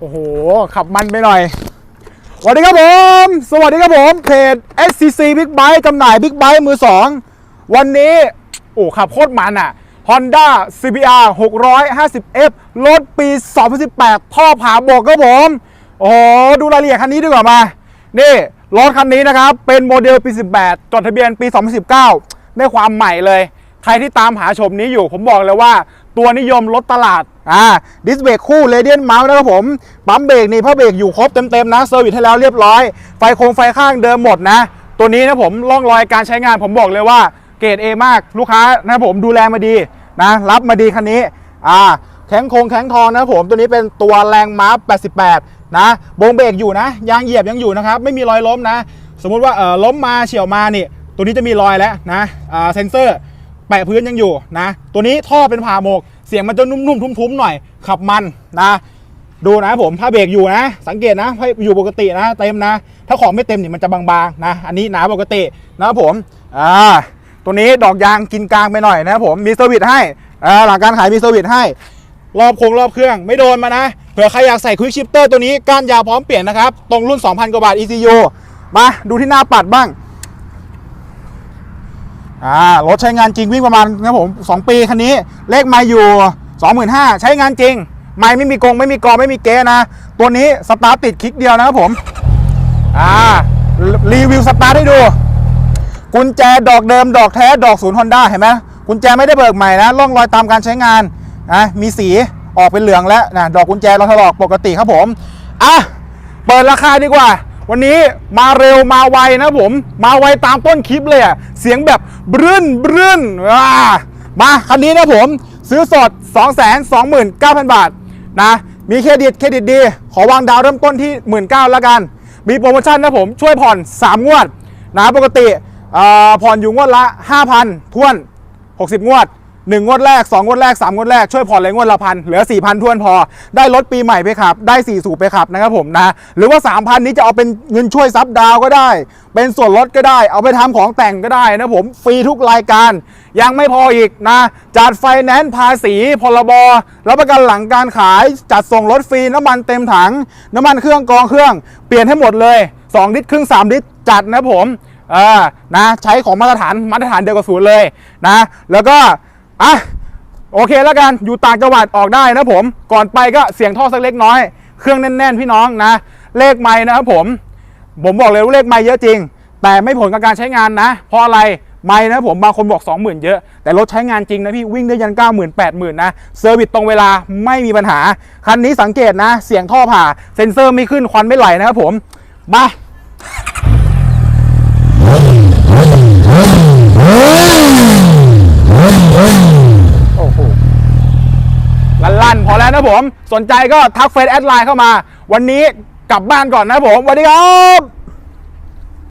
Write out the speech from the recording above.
โอ้โห ขับมันไปหน่อย สวัสดีครับผม สวัสดีครับผม เพจ SCC Big Bike จำหน่าย Big Bike มือ 2 วันนี้ โอ้ขับโคตรมันอะ Honda CBR 650F รถปี 2018 ท่อผาบกครับผม โอ้ดูรายละเอียดคันนี้ดีกว่ามา นี่ รถคันนี้นะครับ เป็นโมเดลปี 18 จดทะเบียนปี 2019 ได้ความใหม่เลย ใครที่ตามหาชมนี้อยู่ ผมบอกเลยว่า ตัวนิยมรถตลาดอ่าดิสเบรกคู่เรเดียนเมาส์นะครับผม ปั๊มเบรกนี่ผ้าเบรกอยู่ครบเต็มๆนะเซอร์วิสให้แล้วเรียบร้อย ไฟโครงไฟข้างเดิมหมดนะ ตัวนี้นะผมร่องรอยการใช้งาน ผมบอกเลยว่าเกรด A มากลูกค้านะผมดูแลมาดีนะรับมาดีคันนี้อ่าแข็งโครงแข็งทองนะผมตัวนี้เป็นตัวแรงม้า 88 นะวงเบรกอยู่นะยางเหยียบยังอยู่นะครับไม่มีรอยล้มนะ สมมุติว่าเออล้มมาเฉียวมานี่ตัวนี้จะมีรอยแล้วนะอ่าเซนเซอร์ แปะพื้นยังอยู่นะ ตัวนี้ท่อเป็นผ่าหมก เสียงมันจะนุ่มๆ ทุ้มๆ หน่อย ขับมันนะ ดูนะผมผ้าเบรกอยู่นะ สังเกตนะให้อยู่ปกตินะเต็มนะ ถ้าของไม่เต็มนี่มันจะบางๆนะ อันนี้หนาปกตินะครับผม อ่า ตัวนี้ดอกยางกินกลางไปหน่อยนะครับผม มีเซอร์วิสให้ อ่า หลังการขายมีเซอร์วิสให้ รอบโครงรอบเครื่องไม่โดนมานะ เผื่อใครอยากใส่ควิกชิปเตอร์ตัวนี้ก้านยาวพร้อมเปลี่ยนนะครับ ตรงรุ่น 2,000 กว่าบาท ECU มาดูที่หน้าปัดบ้าง อ่ารถใช้งานจริงวิ่งประมาณนะครับผม2ปีคันนี้ เลขไมาอยู่25,000ใช้งานจริง ไม่ไม่มีกงไม่มีกอไม่มีเกนะ ตัวนี้สตาร์ทติดคลิกเดียวนะครับผม อ่า รีวิวสตาร์ทให้ดู กุญแจดอกเดิมดอกแท้ดอกศูนย์ฮอนด้าเห็นไหมกุญแจไม่ได้เบิกใหม่นะร่องรอยตามการใช้งานนะมีสีออกเป็นเหลืองแล้วนะดอกกุญแจเราถลอกปกติครับผม อะ เปิดราคาดีกว่า วันนี้มาเร็วมาไวนะผม มาไวตามต้นคลิปเลยอะเสียงแบบบรื่นบรื่นอ่ามาคันนี้นะผมซื้อสด 229,000 บาทนะมีเครดิตเครดิตดี ขอวางดาวเริ่มต้นที่ 19,000แล้วกัน มีโปรโมชั่นนะผมช่วยผ่อน 3 งวดนะปกติผ่อนอยู่งวดละ 5,000ทวน 60 งวด 1งวดแรก2งวดแรก3งวดแรกช่วยผ่อนเลยงวดละพันเหลือ 4,000ท้วนพอ ได้รถปีใหม่ไปขับ ได้ 4 สูบไปขับนะครับผมนะ หรือว่า 3,000 นี้จะเอาเป็นเงินช่วยซับดาวก็ได้ เป็นส่วนลดก็ได้ เอาไปทำของแต่งก็ได้นะผม ฟรีทุกรายการ ยังไม่พออีกนะ จัดไฟแนนซ์ภาษีพรบรับประกันหลังการขาย จัดส่งรถฟรีน้ำมันเต็มถัง น้ำมันเครื่องกองเครื่องเปลี่ยนให้หมดเลย 2 ลิตรครึ่ง 3 ลิตรจัดนะผมเออนะใช้ของมาตรฐานมาตรฐานเดียวกับศูนย์เลยนะ แล้วก็ อะโอเคแล้วกันอยู่ต่างจังหวัดออกได้นะผมก่อนไปก็เสียงท่อสักเล็กน้อย เครื่องแน่นๆพี่น้องนะ เลขไม้นะครับผม ผมบอกเลยว่าเลขไม้เยอะจริง แต่ไม่ผลกับการใช้งานนะ เพราะอะไรไม้นะผมบางคนบอก 20,000 เยอะ แต่รถใช้งานจริงนะพี่วิ่งได้ยัน 90,000 80,000 นะเซอร์วิสตรงเวลาไม่มีปัญหา คันนี้สังเกตนะ เสียงท่อผ่า เซ็นเซอร์ไม่ขึ้นควันไม่ไหลนะครับผมมา โอ้โห ลั่ นพอแล้วนะผม สนใจก็ทักเฟซแอดไลน์เข้ามา วันนี้กลับบ้านก่อนนะผมสวัสดีครับ